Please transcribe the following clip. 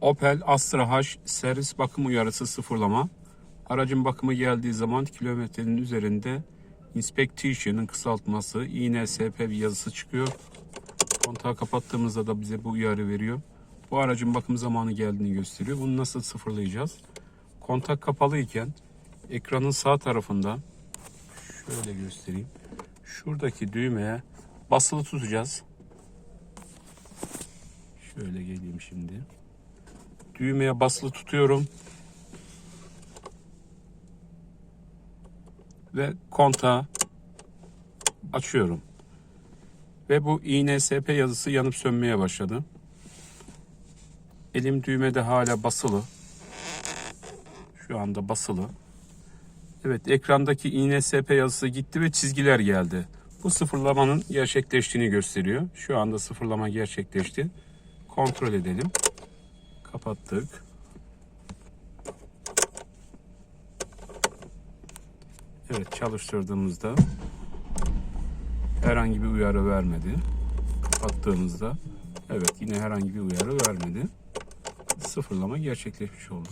Opel Astra H servis bakım uyarısı sıfırlama. Aracın bakımı geldiği zaman kilometrenin üzerinde Inspectation'ın kısaltması INSP yazısı çıkıyor. Kontağı kapattığımızda da bize bu uyarı veriyor. Bu aracın bakım zamanı geldiğini gösteriyor. Bunu nasıl sıfırlayacağız? Kontak kapalı iken ekranın sağ tarafında şöyle göstereyim. Şuradaki düğmeye basılı tutacağız. Şöyle geleyim şimdi. Düğmeye basılı tutuyorum. Ve kontağı açıyorum. Ve bu INSP yazısı yanıp sönmeye başladı. Elim düğmede hala basılı. Şu anda basılı. Evet ekrandaki INSP yazısı gitti ve çizgiler geldi. Bu sıfırlamanın gerçekleştiğini gösteriyor. Şu anda sıfırlama gerçekleşti. Kontrol edelim. Kapattık. Evet çalıştırdığımızda herhangi bir uyarı vermedi. Kapattığımızda evet yine herhangi bir uyarı vermedi. Sıfırlama gerçekleşmiş oldu.